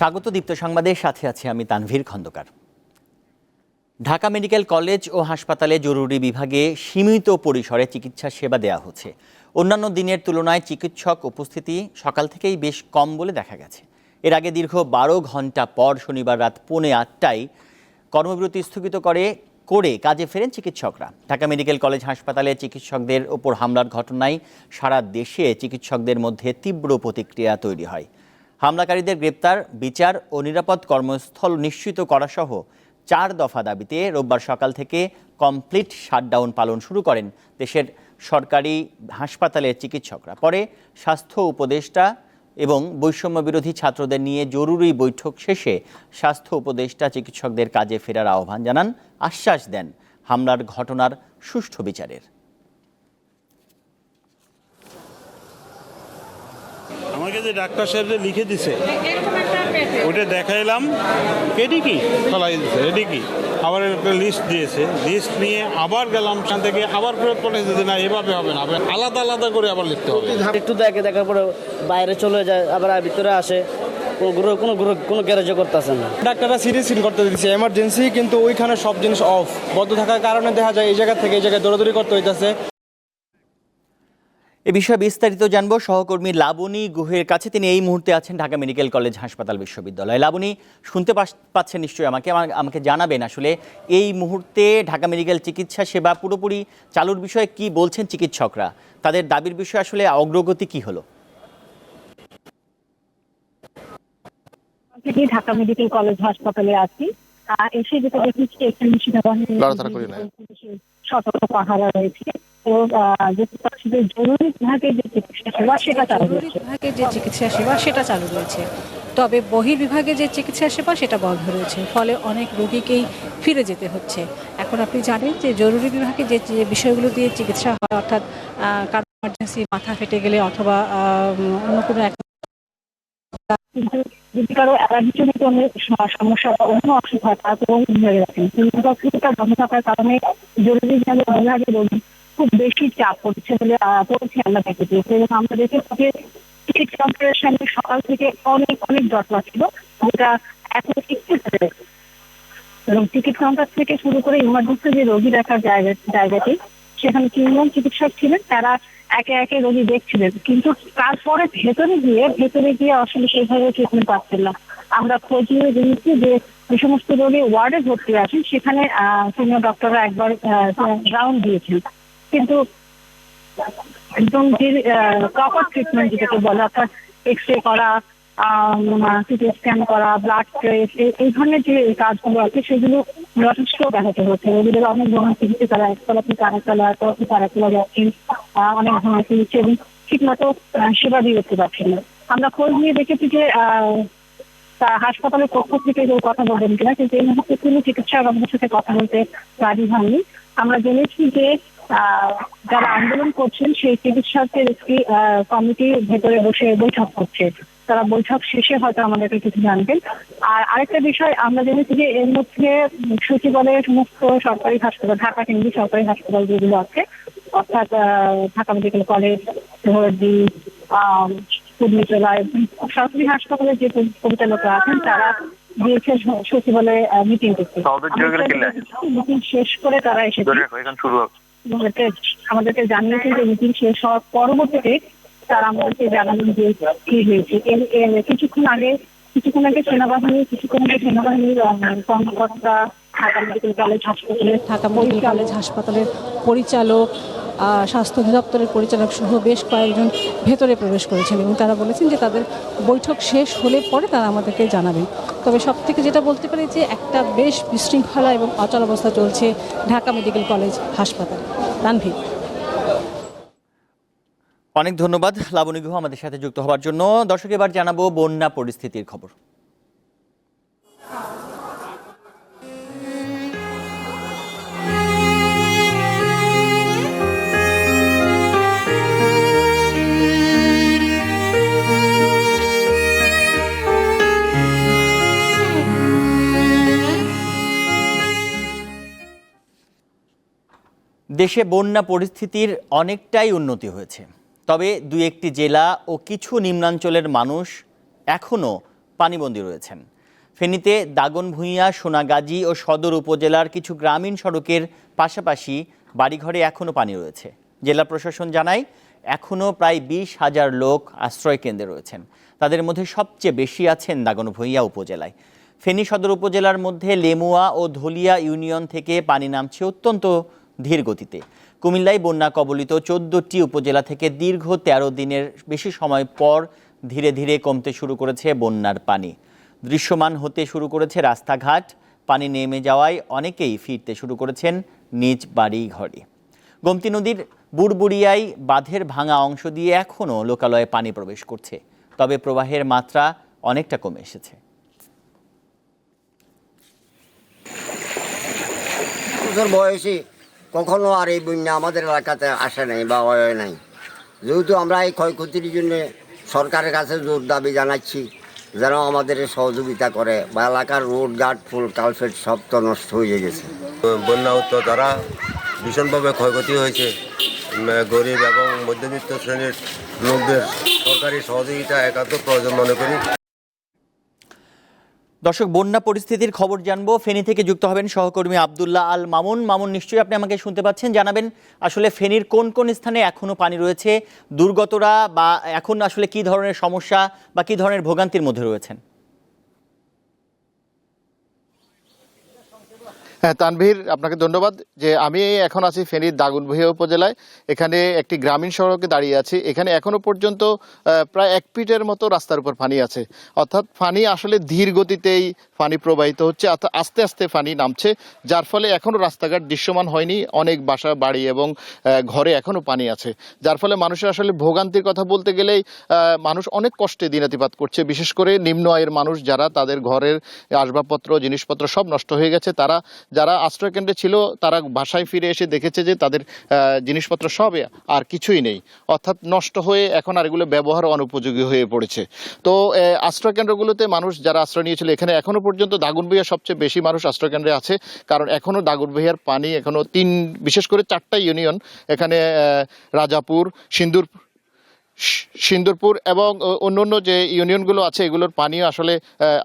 স্বাগত দীপ্ত সংবাদের সাথে আছে আমি তানভীর খন্দকার। ঢাকা মেডিকেল কলেজ ও হাসপাতালে জরুরি বিভাগে সীমিত পরিসরে চিকিৎসা সেবা দেওয়া হচ্ছে। অন্যান্য দিনের তুলনায় চিকিৎসক উপস্থিতি সকাল থেকেই বেশ কম বলে দেখা গেছে। এর আগে দীর্ঘ বারো ঘণ্টা পর শনিবার রাত পৌনে আটটায় কর্মবিরতি স্থগিত করে করে কাজে ফেরেন চিকিৎসকরা। ঢাকা মেডিকেল কলেজ হাসপাতালে চিকিৎসকদের ওপর হামলার ঘটনায় সারা দেশে চিকিৎসকদের মধ্যে তীব্র প্রতিক্রিয়া তৈরি হয়। হামলাকারীদের গ্রেপ্তার, বিচার ও নিরাপদ কর্মস্থল নিশ্চিত করা সহ চার দফা দাবিতে রোববার সকাল থেকে কমপ্লিট শাটডাউন পালন শুরু করেন দেশের সরকারি হাসপাতালের চিকিৎসকরা। পরে স্বাস্থ্য উপদেষ্টা এবং বৈষম্য বিরোধী ছাত্রদের নিয়ে জরুরি বৈঠক শেষে স্বাস্থ্য উপদেষ্টা চিকিৎসকদের কাজে ফেরার আহ্বান জানান, আশ্বাস দেন হামলার ঘটনার সুষ্ঠু বিচারের। আমাকে যে ডাক্তার সাহেব যে লিখে দিছে ওটা দেখাইলাম। এটি কি? ফলাই দিছে। এটি কি? আবার একটা লিস্ট দিয়েছে। লিস্ট নিয়ে আবার গেলাম সেখান থেকে আবার ফেরত পাঠিয়েছে যে না এভাবে হবে না। আলাদা আলাদা করে আবার লিখতে হবে। একটু দেখে দেখার পরে বাইরে চলে যায় আবার ভিতরে আসে। কোনো গ্রহ কোনো গ্রহ কোনো গ্যারেজও করতেছে না। ডাক্তাররা সিরিয়াস সিন করতে দিচ্ছে। এমার্জেন্সি কিন্তু ওইখানে সব জিনিস অফ বদ্ধ থাকার কারণে দেখা যায় এই জায়গা থেকে এই জায়গায় দৌড়াদৌড়ি করতে হইতাছে। এ বিষয়ে বিস্তারিত জানব। সহকর্মী লাবণী গুহের কাছে তিনি এই মুহূর্তে আছেন ঢাকা মেডিকেল কলেজ হাসপাতাল বিশ্ববিদ্যালয়। লাবণী শুনতে পাচ্ছেন নিশ্চয়ই আমাকে। আমাকে জানাবেন আসলে এই মুহূর্তে ঢাকা মেডিকেল চিকিৎসা সেবা পুরোপুরি চালুর বিষয়ে কি বলছেন চিকিৎসকরা? তাদের দাবির বিষয়ে আসলে অগ্রগতি কি হলো? ঢাকা মেডিকেল কলেজ হাসপাতালে আছি। এসে যেটা দেখেছি সতর্ক পাহারা রয়েছে। তো আহ, দেখতে পাচ্ছি যে জরুরি বিভাগের যে চিকিৎসা সেবা সেটা চালু রয়েছে। বিভাগে যে চিকিৎসা সেবা সেটা চালু রয়েছে। তবে বহির্বিভাগে যে চিকিৎসা সেবা সেটা বন্ধ রয়েছে ফলে অনেক রোগীকেই ফিরে যেতে হচ্ছে। এখন আপনি জানেন যে জরুরি বিভাগে যে বিষয়গুলো দিয়ে চিকিৎসা হয় অর্থাৎ কারও ইমার্জেন্সি মাথা ফেটে গেলে অথবা অন্য কোনো এক কিন্তু যদি কারও অ্যালার্জিজনিত সমস্যা বা অন্য অসুখ হয় তারপরেও বিভাগে রাখেন। কিন্তু বন্ধ থাকার কারণে জরুরি বিভাগে রোগী খুব বেশি চাপ পড়ছে বলে পড়ছে আমরা দেখেছি। এবং আমরা দেখেছি যে টিকিট কাউন্টারের সামনে সকাল থেকে অনেক অনেক জটলা ছিল। যেটা এখন একটু এবং টিকিট কাউন্টার থেকে শুরু করে ইমার্জেন্সি যে রোগী দেখার জায়গা, জায়গাটি, সেখানে তিনজন চিকিৎসক ছিলেন। তারা একে একে রোগী দেখছিলেন। কিন্তু তারপরে ভেতরে গিয়ে ভেতরে গিয়ে আসলে সেইভাবে ট্রিটমেন্ট পাচ্ছেন না। আমরা খোঁজ নিয়ে জেনেছি যে যে সমস্ত রোগী ওয়ার্ডে ভর্তি আছেন, সেখানে সিনিয়র ডক্টররা একবার রাউন্ড দিয়েছেন। কিন্তু একদম প্রপার ট্রিটমেন্ট যেটাকে বলে, অর্থাৎ এক্স রে করা সিটি স্ক্যান করা ব্লাড টেস্ট এই ধরনের যে কাজগুলো আছে, সেগুলো যথেষ্ট ব্যাহত হচ্ছে। রোগীদের অনেক ধরনের চিকিৎসা তারা একতলা থেকে আরেকতলা একতলা থেকে আরেকতলা যাচ্ছেন অনেক ধরনের চিকিৎসা এবং ঠিক মতো সেবা দিয়ে উঠতে পারছেন না। আমরা খোঁজ নিয়ে দেখেছি যে হাসপাতালের পক্ষ থেকে কেউ কথা বলবেন কিনা, কিন্তু এই মুহূর্তে কোনো আমাদের সাথে কথা বলতে রাজি হয়নি। আমরা জেনেছি যে যারা আন্দোলন করছেন সেই চিকিৎসকদের একটি কমিটি ভেতরে বসে বৈঠক করছে। তারা বৈঠক শেষে হয়তো আমাদেরকে কিছু জানবেন। আর আরেকটা বিষয় আমরা জেনেছি যে এর মধ্যে সচিবালয়ের সমস্ত সরকারি হাসপাতাল ঢাকা কেন্দ্রীয় সরকারি হাসপাতাল যেগুলো আছে অর্থাৎ ঢাকা মেডিকেল কলেজ সোহরদি পূর্ণিচলায় সরকারি হাসপাতালের যে পরিচালকরা আছেন তারা দিয়েছে সচিবালয়ে মিটিং করতে। মিটিং শেষ করে তারা এসেছে। আমাদেরকে আমাদেরকে জানিয়েছেন যে মিটিং শেষ হওয়ার পরবর্তীতে তারা আমাদেরকে জানালেন যে কি হয়েছে। কিছুক্ষণ আগে কিছুক্ষণ আগে সেনাবাহিনী কিছুক্ষণ আগে সেনাবাহিনীর কর্মকর্তা ঢাকা মেডিকেল কলেজ হাসপাতালে ঢাকা মেডিকেল কলেজ হাসপাতালের পরিচালক আহ, স্বাস্থ্য অধিদপ্তরের পরিচালক সহ বেশ কয়েকজন ভেতরে প্রবেশ করেছেন এবং তারা বলেছেন যে তাদের বৈঠক শেষ হলে পরে তারা আমাদেরকে জানাবেন। তবে সব থেকে যেটা বলতে পারি যে একটা বেশ বিশৃঙ্খলা এবং অচল অবস্থা চলছে ঢাকা মেডিকেল কলেজ হাসপাতাল। তানভীর। অনেক ধন্যবাদ, লাবণী গুহ আমাদের সাথে যুক্ত হওয়ার জন্য। দর্শক, এবার জানাব বন্যা পরিস্থিতির খবর। দেশে বন্যা পরিস্থিতির অনেকটাই উন্নতি হয়েছে। তবে দু একটি জেলা ও কিছু নিম্নাঞ্চলের মানুষ এখনও পানিবন্দী রয়েছেন। ফেনীতে দাগনভূঞা, সোনাগাজী ও সদর উপজেলার কিছু গ্রামীণ সড়কের পাশাপাশি বাড়িঘরে এখনও পানি রয়েছে। জেলা প্রশাসন জানায়, এখনও প্রায় বিশ হাজার লোক আশ্রয় কেন্দ্রে রয়েছেন। তাদের মধ্যে সবচেয়ে বেশি আছেন দাগনভূঞা উপজেলায়। ফেনী সদর উপজেলার মধ্যে লেমুয়া ও ধলিয়া ইউনিয়ন থেকে পানি নামছে অত্যন্ত ধীর গতিতে। কুমিল্লায় বন্যা কবলিত চোদ্দটি উপজেলা থেকে দীর্ঘ তেরো দিনের বেশি সময় পর ধীরে ধীরে কমতে শুরু করেছে বন্যার পানি। দৃশ্যমান হতে শুরু করেছে রাস্তাঘাট। পানি নেমে যাওয়ায় অনেকেই ফিরতে শুরু করেছেন নিজ বাড়ি ঘরে গোমতী নদীর বুড়বুড়িয়ায় বাঁধের ভাঙা অংশ দিয়ে এখনও লোকালয়ে পানি প্রবেশ করছে। তবে প্রবাহের মাত্রা অনেকটা কমে এসেছে। বয়সে। কখনো আর এই বন্যা আমাদের এলাকাতে আসে নাই বা হয় নাই। যেহেতু আমরা এই ক্ষয়ক্ষতির জন্য সরকারের কাছে জোর দাবি জানাচ্ছি, যেন আমাদের সহযোগিতা করে বা এলাকার রোড গার্ড, ফুল কালফেট সব তো নষ্ট হয়ে গেছে। বন্যা উত্তর দ্বারা ভীষণভাবে ক্ষয়ক্ষতি হয়েছে। গরিব এবং মধ্যবিত্ত শ্রেণির লোকদের সরকারি সহযোগিতা একান্ত প্রয়োজন মনে করি। দর্শক, বন্যা পরিস্থিতির খবর জানব। ফেনী থেকে যুক্ত হবেন সহকর্মী আবদুল্লাহ আল মামুন। মামুন, নিশ্চয়ই আপনি আমাকে শুনতে পাচ্ছেন, জানাবেন আসলে ফেনীর কোন কোন স্থানে এখনও পানি রয়েছে, দুর্গতরা বা এখন আসলে কি ধরনের সমস্যা বা কি ধরনের ভোগান্তির মধ্যে রয়েছেন? হ্যাঁ তানভীর, আপনাকে ধন্যবাদ যে আমি এখন আছি ফেনীর দাগনভূঞা উপজেলায়। এখানে একটি গ্রামীণ সড়কে দাঁড়িয়ে আছি। এখানে এখনও পর্যন্ত প্রায় এক ফিটের মতো রাস্তার উপর পানি আছে। অর্থাৎ পানি আসলে ধীর গতিতেই পানি প্রবাহিত হচ্ছে অর্থাৎ আস্তে আস্তে পানি নামছে, যার ফলে এখনও রাস্তাঘাট দৃশ্যমান হয়নি। অনেক বাসা, বাড়ি এবং ঘরে এখনও পানি আছে। যার ফলে মানুষের আসলে ভোগান্তির কথা বলতে গেলেই মানুষ অনেক কষ্টে দিনাতিপাত করছে। বিশেষ করে নিম্ন আয়ের মানুষ যারা, তাদের ঘরের আসবাবপত্র, জিনিসপত্র সব নষ্ট হয়ে গেছে। তারা যারা আশ্রয় কেন্দ্রে ছিল তারা বাসায় ফিরে এসে দেখেছে যে তাদের জিনিসপত্র সব আর কিছুই নেই। অর্থাৎ নষ্ট হয়ে এখন আর এগুলো ব্যবহার অনুপযোগী হয়ে পড়েছে। তো আহ, আশ্রয় কেন্দ্রগুলোতে মানুষ যারা আশ্রয় নিয়েছিল এখানে এখনও পর্যন্ত দাগুনবইয়া সবচেয়ে বেশি মানুষ আশ্রয় কেন্দ্রে আছে। কারণ এখনও দাগুনবইয়ার পানি এখনও তিন বিশেষ করে চারটা ইউনিয়ন এখানে রাজাপুর সিন্দুর সিন্দুরপুর এবং অন্য অন্য যে ইউনিয়নগুলো আছে, এগুলোর পানিও আসলে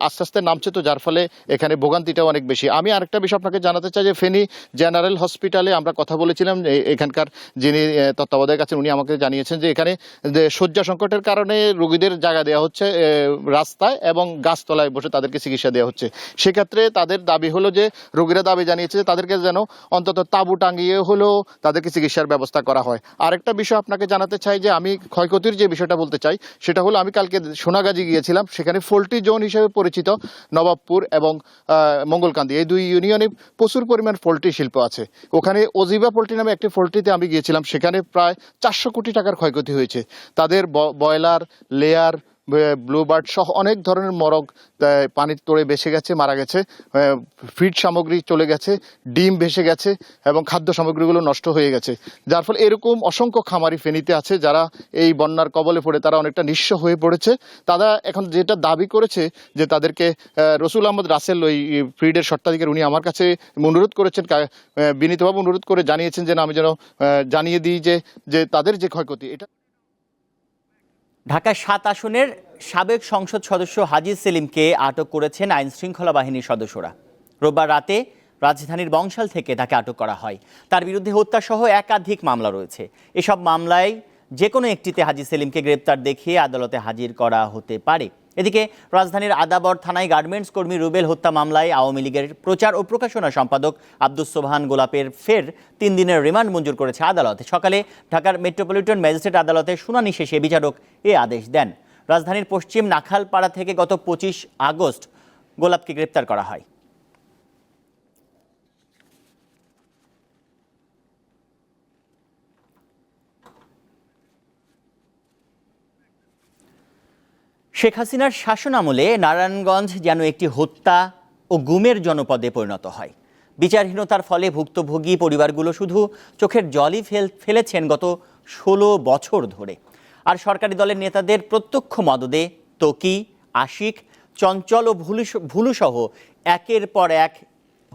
আস্তে আস্তে নামছে তো, যার ফলে এখানে ভোগান্তিটাও অনেক বেশি। আমি আরেকটা বিষয় আপনাকে জানাতে চাই যে, ফেনী জেনারেল হসপিটালে আমরা কথা বলেছিলাম এখানকার যিনি তত্ত্বাবধায়ক আছেন, উনি আমাকে জানিয়েছেন যে, এখানে যে শয্যা সংকটের কারণে রোগীদের জায়গা দেওয়া হচ্ছে রাস্তায় এবং গাছতলায় বসে তাদেরকে চিকিৎসা দেওয়া হচ্ছে। সেক্ষেত্রে তাদের দাবি হলো যে, রোগীরা দাবি জানিয়েছে যে, তাদেরকে যেন অন্তত তাঁবু টাঙিয়ে হলেও তাদেরকে চিকিৎসার ব্যবস্থা করা হয়। আরেকটা বিষয় আপনাকে জানাতে চাই যে, আমি ক্ষয়ক্ষতির যে বিষয়টা বলতে চাই, সেটা হলো আমি কালকে সোনাগাজী গিয়েছিলাম, সেখানে ফোল্টি জোন হিসেবে পরিচিত নবাবপুর এবং মঙ্গলকান্দি। এই দুই ইউনিয়নে প্রচুর পরিমাণ পোলট্রি শিল্প আছে। ওখানে অজিবা পোলট্রি নামে একটি পোলট্রিতে আমি গিয়েছিলাম, সেখানে প্রায় চারশো কোটি টাকার ক্ষয়ক্ষতি হয়েছে। তাদের ব- ব্রয়লার লেয়ার ব্লুবার্ড সহ অনেক ধরনের মরগ পানির তোড়ে ভেসে গেছে, মারা গেছে। ফিড সামগ্রী চলে গেছে, ডিম ভেসে গেছে এবং খাদ্য সামগ্রীগুলো নষ্ট হয়ে গেছে। যার ফলে এরকম অসংখ্য খামারি ফেনীতে আছে যারা এই বন্যার কবলে পড়ে তারা অনেকটা নিঃস্ব হয়ে পড়েছে। তারা এখন যেটা দাবি করেছে যে তাদেরকে রসুল আহমদ রাসেল ওই ফিডের সত্ত্বাধিকার উনি আমার কাছে অনুরোধ করেছেন বিনীতভাবে অনুরোধ করে জানিয়েছেন যেন আমি যেন জানিয়ে দিই যে যে তাদের যে ক্ষয়ক্ষতি, এটা ঢাকা সাত আসনের সাবেক সংসদ সদস্য হাজি সেলিমকে আটক করেছেন আইন শৃঙ্খলা বাহিনীর সদস্যরা। রোববার রাতে রাজধানীর বংশাল থেকে তাকে আটক করা হয়। তার বিরুদ্ধে হত্যাসহ একাধিক মামলা রয়েছে। এসব মামলায় যে কোনো একটিতে হাজি সেলিমকে গ্রেপ্তার দেখিয়ে আদালতে হাজির করা হতে পারে। এদিকে রাজধানীর আদাবর থানায় গার্মেন্টস কর্মী রুবেল হত্যা মামলায় আওয়ামী লীগের প্রচার ও প্রকাশনা সম্পাদক আব্দুস সোহান গোলাপের ফের তিন দিনের রিমান্ড মঞ্জুর করেছে আদালত। সকালে ঢাকার মেট্রোপলিটন ম্যাজিস্ট্রেট আদালতে শুনানি শেষে বিচারক এ আদেশ দেন। রাজধানীর পশ্চিম নাখালপাড়া থেকে গত পঁচিশ আগস্ট গোলাপকে গ্রেপ্তার করা হয়। শেখ হাসিনার শাসনামলে নারায়ণগঞ্জ যেন একটি হত্যা ও গুমের জনপদে পরিণত হয়। বিচারহীনতার ফলে ভুক্তভোগী পরিবারগুলো শুধু চোখের জলই ফেল ফেলেছেন গত ষোলো বছর ধরে। আর সরকারি দলের নেতাদের প্রত্যক্ষ মদদে তকি, আশিক, চঞ্চল ও ভুলু- ভুলুসহ একের পর এক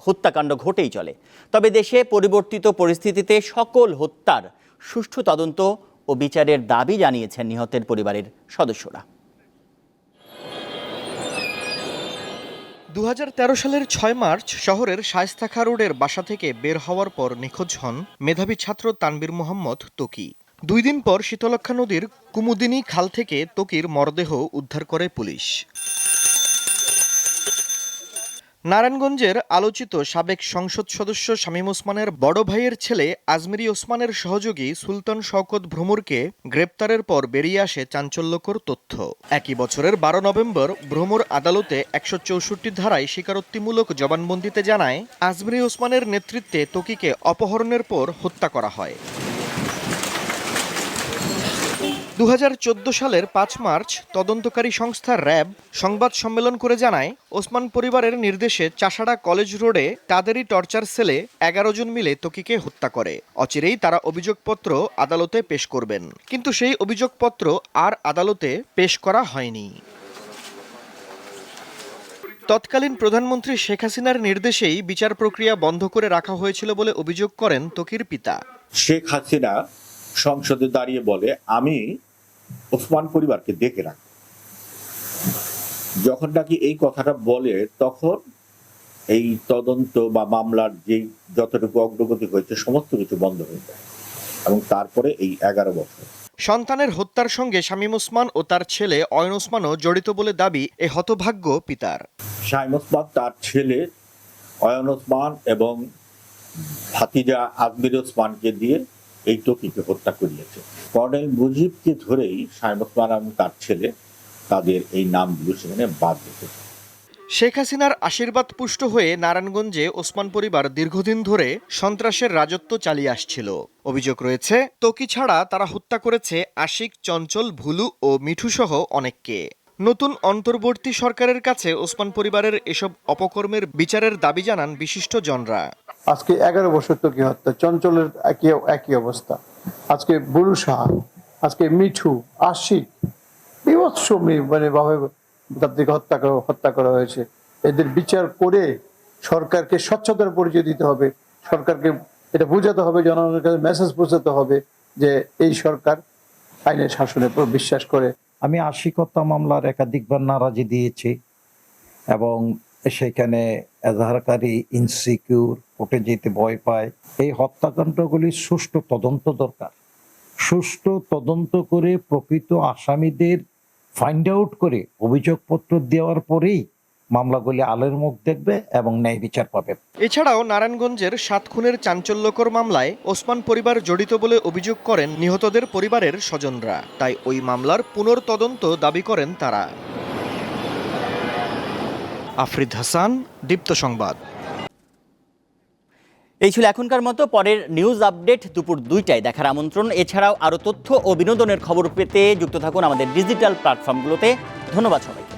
হত্যাকাণ্ড ঘটেই চলে। তবে দেশে পরিবর্তিত পরিস্থিতিতে সকল হত্যার সুষ্ঠু তদন্ত ও বিচারের দাবি জানিয়েছেন নিহতের পরিবারের সদস্যরা। দু হাজার তেরো সালের ছয় মার্চ শহরের শায়স্তাখা রোডের বাসা থেকে বের হওয়ার পর নিখোঁজ হন মেধাবী ছাত্র তানবীর মোহাম্মদ তোকি। দুই দিন পর শীতলক্ষা নদীর কুমুদিনী খাল থেকে তোকির মরদেহ উদ্ধার করে পুলিশ। নারায়ণগঞ্জের আলোচিত সাবেক সংসদ সদস্য শামীম ওসমানের বড় ভাইয়ের ছেলে আজমিরি ওসমানের সহযোগী সুলতান শওকত ভ্রমরকে গ্রেপ্তারের পর বেরিয়ে আসে চাঞ্চল্যকর তথ্য। একই বছরের বারো নভেম্বর ভ্রমর আদালতে একশো চৌষট্টি ধারায় স্বীকারোক্তিমূলক জবানবন্দিতে জানায়, আজমিরি ওসমানের নেতৃত্বে তকিকে অপহরণের পর হত্যা করা হয়। দু হাজার চোদ্দ সালের পাঁচ মার্চ তদন্তকারী সংস্থা র্যাব সংবাদ সম্মেলন করে জানায়, ওসমান পরিবারের নির্দেশে চাষাড়া কলেজ রোডে তাদেরই টর্চার সেলে এগারো জন মিলে তকিকে হত্যা করে। অচিরেই তারা অভিযোগপত্র আদালতে পেশ করবেন। কিন্তু সেই অভিযোগপত্র আর আদালতে পেশ করা হয়নি। তৎকালীন প্রধানমন্ত্রী শেখ হাসিনার নির্দেশেই বিচার প্রক্রিয়া বন্ধ করে রাখা হয়েছিল বলে অভিযোগ করেন তকির পিতা। শেখ হাসিনা সংসদে দাঁড়িয়ে বলে, আমি ওসমান পরিবারকে দেখে রাখব যখন নাকি এই কথাটা বলে তখন এই তদন্ত বা মামলার যে যতটুকু অগ্রগতি হয়েছে সমস্ত কিছু বন্ধ হয়ে যায় এবং তারপরে এই এগারো বছর। সন্তানের হত্যার সঙ্গে শামীম ওসমান ও তার ছেলে অয়ন ওসমানও জড়িত বলে দাবি এ হতভাগ্য পিতার। শাহিম ওসমান তার ছেলে অয়ন ওসমান এবং ভাতিজা আজমির ওসমানকে দিয়ে এই টকিকে হত্যা করিয়েছে? কর্নেল মুজিবকে ধরেই ওসমান এবং তার ছেলে তাদের এই নামগুলো সেখানে বাদ দিতে শেখ হাসিনার আশীর্বাদ পুষ্ট হয়ে নারায়ণগঞ্জে ওসমান পরিবার দীর্ঘদিন ধরে সন্ত্রাসের রাজত্ব চালিয়ে আসছিল। অভিযোগ রয়েছে, তকি ছাড়া তারা হত্যা করেছে আশিক, চঞ্চল, ভুলু ও মিঠুসহ অনেককে। নতুন অন্তর্বর্তী সরকারের কাছে ওসমান পরিবারের এসব অপকর্মের বিচারের দাবি জানান বিশিষ্ট জনরা আজকে এগারো বছর তো কি হত্যা? চঞ্চলের একই একই অবস্থা। আজকে বুলু সাহা আজকে মিঠু, আশিক, বিভৎস মানে ভাবে তাদেরকে হত্যা করা হত্যা করা হয়েছে। এদের বিচার করে সরকারকে স্বচ্ছতার পরিচয় দিতে হবে। সরকারকে এটা বোঝাতে হবে, জনগণের কাছে মেসেজ বোঝাতে হবে যে এই সরকার আইনের শাসনের উপর বিশ্বাস করে। আমি আশিকতা মামলার একাধিকবার নারাজি দিয়েছি এবং সেখানে এজাহারকারী ইনসিকিউর কোর্টে যেতে ভয় পায়। এই হত্যাকাণ্ডগুলির সুষ্ঠু তদন্ত দরকার। সুষ্ঠু তদন্ত করে প্রকৃত আসামিদের ফাইন্ড আউট করে অভিযোগপত্র দেওয়ার পরেই মামলাগুলি আলোর মুখ দেখবে এবং ন্যায় বিচার পাবে। এছাড়াও নারায়ণগঞ্জের সাত খুনের চাঞ্চল্যকর মামলায় ওসমান পরিবার জড়িত বলে অভিযোগ করেন নিহতদের পরিবারের স্বজনরা। তাই ওই মামলার পুনর্তদন্ত দাবি করেন তারা। আফরিদ হাসান দীপ্ত সংবাদ। এই ছিল এখনকার মতো পরের নিউজ আপডেট দুপুর দুইটায় দেখার আমন্ত্রণ। এছাড়াও আরও তথ্য ও বিনোদনের খবর পেতে যুক্ত থাকুন আমাদের ডিজিটাল প্ল্যাটফর্মগুলোতে ধন্যবাদ সবাইকে।